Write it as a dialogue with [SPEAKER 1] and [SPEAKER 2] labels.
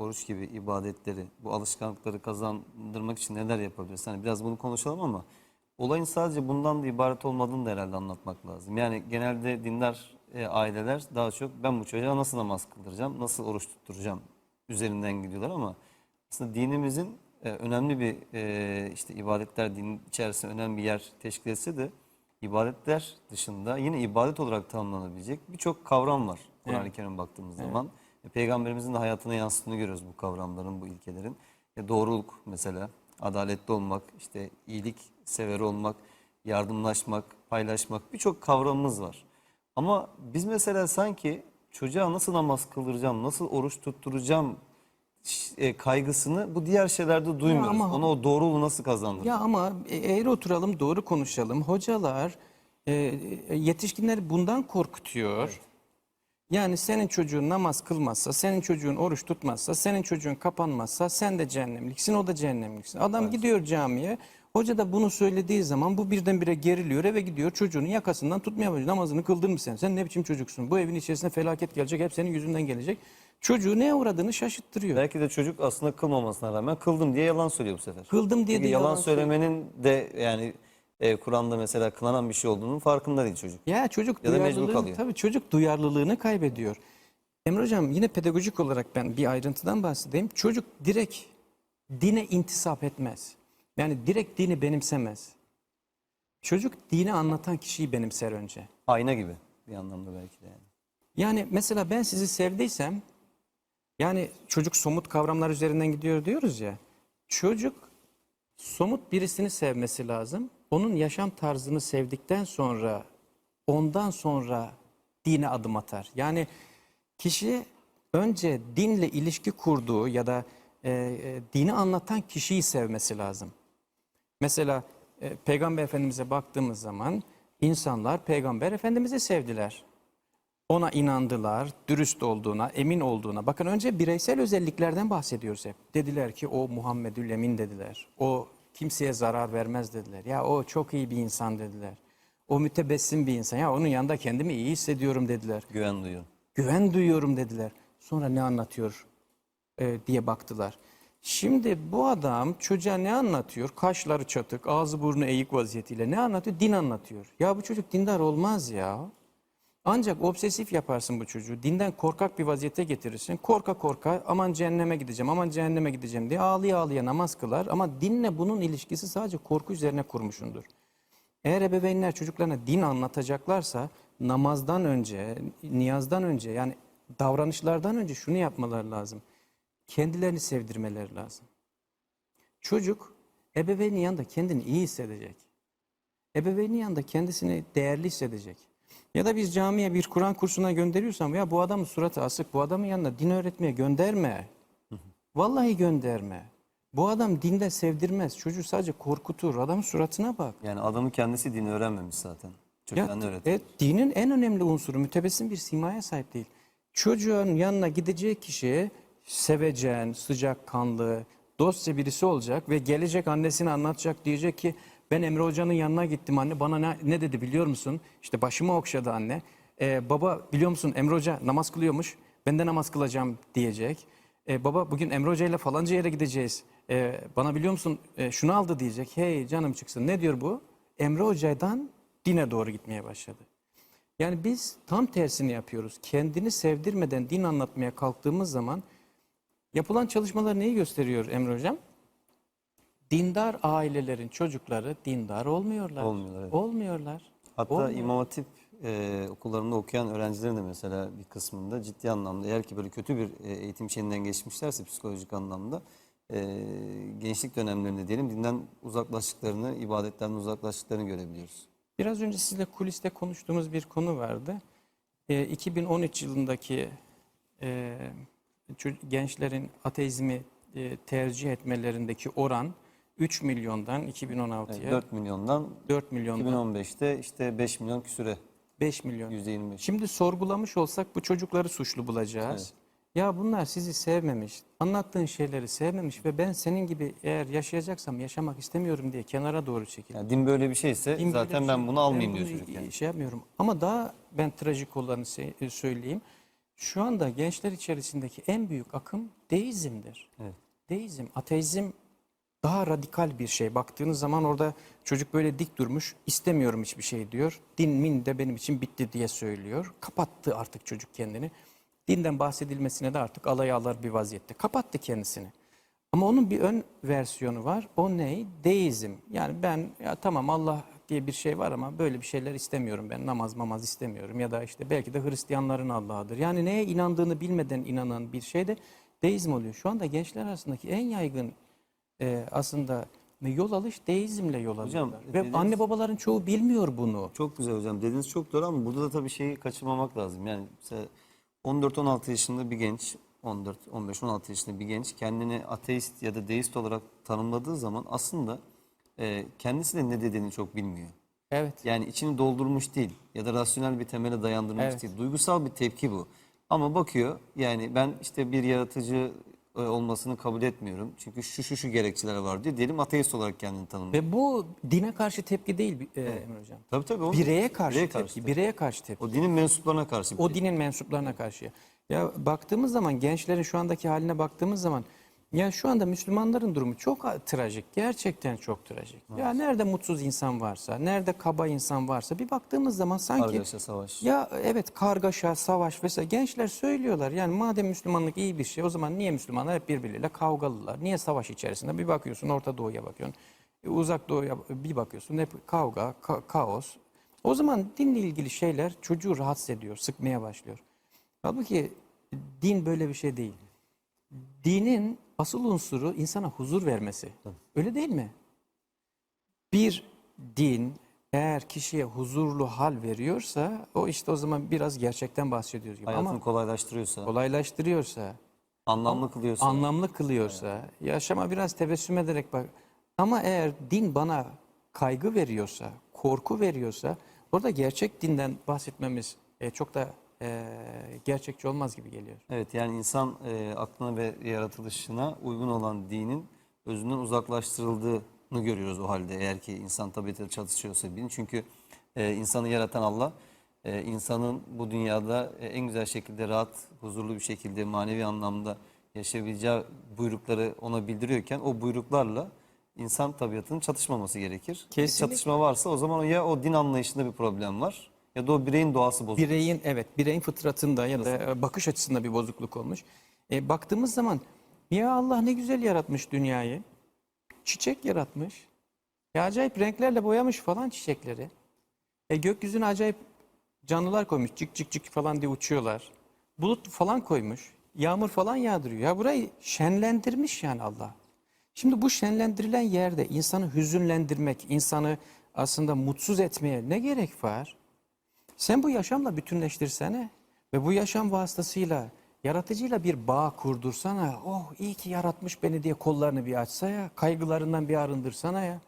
[SPEAKER 1] oruç gibi ibadetleri, bu alışkanlıkları kazandırmak için neler yapabiliriz? Hani biraz bunu konuşalım ama olayın sadece bundan da ibaret olmadığını da herhalde anlatmak lazım. Yani genelde dindar e, aileler daha çok ben bu çocuğa nasıl namaz kıldıracağım, nasıl oruç tutturacağım üzerinden gidiyorlar ama aslında dinimizin e, önemli bir e, işte ibadetler din içerisinde önemli bir yer teşkil etse de ibadetler dışında yine ibadet olarak tanımlanabilecek birçok kavram var Kur'an-ı Kerim'e baktığımız zaman. E, Peygamberimizin de hayatına yansıttığını görüyoruz bu kavramların, bu ilkelerin. E, doğruluk mesela, adaletli olmak, işte iyilik severi olmak, yardımlaşmak, paylaşmak birçok kavramımız var. Ama biz mesela sanki çocuğa nasıl namaz kıldıracağım, nasıl oruç tutturacağım e, kaygısını bu diğer şeylerde duymuyoruz.
[SPEAKER 2] ama-
[SPEAKER 1] Ona o doğruluğu nasıl kazandıracağım?
[SPEAKER 2] Ya ama e, eğer oturalım doğru konuşalım. Hocalar e, yetişkinleri bundan korkutuyor. Yani senin çocuğun namaz kılmazsa, senin çocuğun oruç tutmazsa, senin çocuğun kapanmazsa sen de cehennemliksin, o da cehennemliksin. Adam gidiyor camiye, hoca da bunu söylediği zaman bu birdenbire geriliyor, eve gidiyor çocuğunun yakasından tutmaya başlıyor. Namazını kıldın mı sen? Sen ne biçim çocuksun? Bu evin içerisinde felaket gelecek, hep senin yüzünden gelecek. Çocuğu neye uğradığını şaşırttırıyor.
[SPEAKER 1] Belki de çocuk aslında kılmamasına rağmen kıldım diye yalan söylüyor bu sefer.
[SPEAKER 2] Kıldım diye
[SPEAKER 1] Çünkü
[SPEAKER 2] de
[SPEAKER 1] yalan,
[SPEAKER 2] yalan
[SPEAKER 1] söylemenin de yani e, Kur'an'da mesela kınanan bir şey olduğunun farkında değil çocuk.
[SPEAKER 2] Ya çocuk
[SPEAKER 1] Ya da mecbur
[SPEAKER 2] duyarlılığını,
[SPEAKER 1] kalıyor.
[SPEAKER 2] tabii çocuk duyarlılığını kaybediyor. Emre Hocam yine pedagojik olarak ben bir ayrıntıdan bahsedeyim. Çocuk direkt dine intisap etmez. Yani direkt dini benimsemez. Çocuk dini anlatan kişiyi benimser önce.
[SPEAKER 1] Ayna gibi bir anlamda belki de yani.
[SPEAKER 2] Yani mesela ben sizi sevdiysem yani çocuk somut kavramlar üzerinden gidiyor diyoruz ya. Çocuk somut birisini sevmesi lazım. Onun yaşam tarzını sevdikten sonra ondan sonra dine adım atar. Yani kişi önce dinle ilişki kurduğu ya da e, e, dini anlatan kişiyi sevmesi lazım. Mesela e, Peygamber Efendimiz'e baktığımız zaman insanlar Peygamber Efendimiz'i sevdiler. Ona inandılar, dürüst olduğuna, emin olduğuna. Bakın önce bireysel özelliklerden bahsediyoruz hep. Dediler ki o Muhammedül Emin dediler. O kimseye zarar vermez dediler. Ya o çok iyi bir insan dediler. O mütebessim bir insan. Ya onun yanında kendimi iyi hissediyorum dediler.
[SPEAKER 1] Güven duyuyor.
[SPEAKER 2] Güven duyuyorum dediler. Sonra ne anlatıyor e, diye baktılar. Şimdi bu adam çocuğa ne anlatıyor? Kaşları çatık, ağzı burnu eğik vaziyetiyle ne anlatıyor? Din anlatıyor. Ya bu çocuk dindar olmaz ya. Ancak obsesif yaparsın bu çocuğu. Dinden korkak bir vaziyete getirirsin. Korka korka aman cehenneme gideceğim, aman cehenneme gideceğim diye ağlıya ağlıya namaz kılar. Ama dinle bunun ilişkisi sadece korku üzerine kurmuşundur. Eğer ebeveynler çocuklarına din anlatacaklarsa namazdan önce, niyazdan önce yani davranışlardan önce şunu yapmaları lazım. Kendilerini sevdirmeleri lazım. Çocuk ebeveynin yanında kendini iyi hissedecek. Ebeveynin yanında kendisini değerli hissedecek. Ya da biz camiye bir Kur'an kursuna gönderiyorsam ya bu adamın suratı asık, bu adamın yanında din öğretmeye gönderme. Vallahi gönderme. Bu adam dinde sevdirmez. Çocuğu sadece korkutur. Adamın suratına bak.
[SPEAKER 1] Yani adamın kendisi dini öğrenmemiş zaten. Çocuklarına
[SPEAKER 2] Ya, e, dinin en önemli unsuru mütebessim bir simaya sahip değil. Çocuğun yanına gideceği kişi sevecen, sıcakkanlı, dostça birisi olacak ve gelecek annesine anlatacak diyecek ki ben Emre Hoca'nın yanına gittim anne bana ne, ne dedi biliyor musun? İşte başımı okşadı anne. "E, baba biliyor musun Emre Hoca namaz kılıyormuş ben de namaz kılacağım diyecek. "E, baba bugün Emre Hoca ile falanca yere gideceğiz. E, bana biliyor musun e, şunu aldı diyecek. Hey canım çıksın ne diyor bu? Emre Hoca'dan dine doğru gitmeye başladı. Yani biz tam tersini yapıyoruz. Kendini sevdirmeden din anlatmaya kalktığımız zaman yapılan çalışmalar neyi gösteriyor Emre Hocam? Dindar ailelerin çocukları dindar olmuyorlar.
[SPEAKER 1] Olmuyorlar, evet.
[SPEAKER 2] Olmuyorlar.
[SPEAKER 1] Hatta
[SPEAKER 2] Olmuyor.
[SPEAKER 1] İmam Hatip e, okullarında okuyan öğrencilerin de mesela bir kısmında ciddi anlamda eğer ki böyle kötü bir e, eğitim şeyinden geçmişlerse psikolojik anlamda e, gençlik dönemlerinde diyelim dinden uzaklaştıklarını, ibadetlerden uzaklaştıklarını görebiliyoruz.
[SPEAKER 2] Biraz önce sizle kuliste konuştuğumuz bir konu vardı. Ee, 2013 yılındaki e, gençlerin ateizmi e, tercih etmelerindeki oran 3 milyondan 2016'ya
[SPEAKER 1] 4 milyondan
[SPEAKER 2] 4 milyondan
[SPEAKER 1] 2015'te işte 5 milyon küsüre
[SPEAKER 2] 5 milyon.
[SPEAKER 1] %25.
[SPEAKER 2] Şimdi sorgulamış olsak bu çocukları suçlu bulacağız. Ya bunlar sizi sevmemiş, anlattığın şeyleri sevmemiş ve ben senin gibi eğer yaşayacaksam yaşamak istemiyorum diye kenara doğru çekildi.
[SPEAKER 1] Yani din böyle bir şeyse
[SPEAKER 2] Din
[SPEAKER 1] zaten
[SPEAKER 2] bir
[SPEAKER 1] ben
[SPEAKER 2] şey-
[SPEAKER 1] bunu almayayım
[SPEAKER 2] ben
[SPEAKER 1] diyor
[SPEAKER 2] bunu
[SPEAKER 1] çocuk yani.
[SPEAKER 2] Şey yapmıyorum. Ama daha ben trajik olanı se- söyleyeyim. Şu anda gençler içerisindeki en büyük akım deizmdir.
[SPEAKER 1] Evet.
[SPEAKER 2] Deizm, ateizm daha radikal bir şey. Baktığınız zaman orada çocuk böyle dik durmuş, istemiyorum hiçbir şey diyor. Din min de benim için bitti diye söylüyor. Kapattı artık çocuk kendini. Dinden bahsedilmesine de artık alay alar bir vaziyette. Kapattı kendisini. Ama onun bir ön versiyonu var. O ne? Deizm. Yani ben ya tamam Allah diye bir şey var ama böyle bir şeyler istemiyorum ben. Namaz mamaz istemiyorum. Ya da işte belki de Hristiyanların Allah'ıdır. Yani neye inandığını bilmeden inanan bir şey de deizm oluyor. Şu anda gençler arasındaki en yaygın e, aslında yol alış deizmle yol
[SPEAKER 1] Hocam,
[SPEAKER 2] alıyorlar. Ve
[SPEAKER 1] dediğiniz-
[SPEAKER 2] anne babaların çoğu bilmiyor bunu.
[SPEAKER 1] Çok güzel hocam. Dediğiniz çok doğru ama burada da tabii şeyi kaçırmamak lazım. Yani mesela 14-16 yaşında bir genç, 14, 15, 16 yaşında bir genç kendini ateist ya da deist olarak tanımladığı zaman aslında e, kendisi de ne dediğini çok bilmiyor.
[SPEAKER 2] Evet.
[SPEAKER 1] Yani içini doldurmuş değil ya da rasyonel bir temele dayandırmış
[SPEAKER 2] Evet.
[SPEAKER 1] değil. Duygusal bir tepki bu. Ama bakıyor yani ben işte bir yaratıcı e, olmasını kabul etmiyorum. Çünkü şu şu şu gerekçeler var diyor. Diyelim ateist olarak kendini tanımlıyor.
[SPEAKER 2] Ve bu dine karşı tepki değil e, Emre Hocam.
[SPEAKER 1] Tabii tabii. o-
[SPEAKER 2] Bireye karşı
[SPEAKER 1] bireye
[SPEAKER 2] tepki.
[SPEAKER 1] karşı.
[SPEAKER 2] Bireye karşı tepki.
[SPEAKER 1] O dinin mensuplarına karşı.
[SPEAKER 2] O
[SPEAKER 1] tepki.
[SPEAKER 2] dinin mensuplarına karşı. Ya baktığımız zaman gençlerin şu andaki haline baktığımız zaman ya şu anda Müslümanların durumu çok trajik. Gerçekten çok trajik. Ya nerede mutsuz insan varsa, nerede kaba insan varsa bir baktığımız zaman sanki
[SPEAKER 1] Kargaşa, savaş.
[SPEAKER 2] ya evet kargaşa, savaş vesaire gençler söylüyorlar. Yani madem Müslümanlık iyi bir şey o zaman niye Müslümanlar hep birbirleriyle kavgalılar? Niye savaş içerisinde? Bir bakıyorsun Orta Doğu'ya bakıyorsun. e, Uzak Doğu'ya bir bakıyorsun hep kavga, ka- kaos. O zaman dinle ilgili şeyler çocuğu rahatsız ediyor, sıkmaya başlıyor. Halbuki din böyle bir şey değil. Dinin asıl unsuru insana huzur vermesi. Öyle değil mi? Bir din eğer kişiye huzurlu hal veriyorsa o işte o zaman biraz gerçekten bahsediyoruz gibi.
[SPEAKER 1] Hayatını
[SPEAKER 2] Ama
[SPEAKER 1] kolaylaştırıyorsa,
[SPEAKER 2] kolaylaştırıyorsa,
[SPEAKER 1] anlamlı kılıyorsa.
[SPEAKER 2] anlamlı kılıyorsa, yaşama biraz tebessüm ederek bak. Ama eğer din bana kaygı veriyorsa, korku veriyorsa orada gerçek dinden bahsetmemiz e, çok da e, gerçekçi olmaz gibi geliyor.
[SPEAKER 1] Evet yani insan e, aklına ve yaratılışına uygun olan dinin özünden uzaklaştırıldığını görüyoruz o halde. Eğer ki insan tabiatıyla çatışıyorsa din. Çünkü e, insanı yaratan Allah e, insanın bu dünyada e, en güzel şekilde rahat, huzurlu bir şekilde manevi anlamda yaşayabileceği buyrukları ona bildiriyorken o buyruklarla insan tabiatının çatışmaması gerekir. Bir
[SPEAKER 2] Kesinlikle.
[SPEAKER 1] çatışma varsa o zaman ya o din anlayışında bir problem var ya da o bireyin doğası bozulur.
[SPEAKER 2] Bireyin evet bireyin fıtratında ya da e, bakış açısında bir bozukluk olmuş. E, baktığımız zaman ya Allah ne güzel yaratmış dünyayı. Çiçek yaratmış. Ya acayip renklerle boyamış falan çiçekleri. E, gökyüzüne acayip canlılar koymuş. Cik cik cik falan diye uçuyorlar. Bulut falan koymuş. Yağmur falan yağdırıyor. Ya burayı şenlendirmiş yani Allah. Şimdi bu şenlendirilen yerde insanı hüzünlendirmek, insanı aslında mutsuz etmeye ne gerek var? Sen bu yaşamla bütünleştirsene ve bu yaşam vasıtasıyla yaratıcıyla bir bağ kurdursana. Oh iyi ki yaratmış beni diye kollarını bir açsa ya, kaygılarından bir arındırsana ya.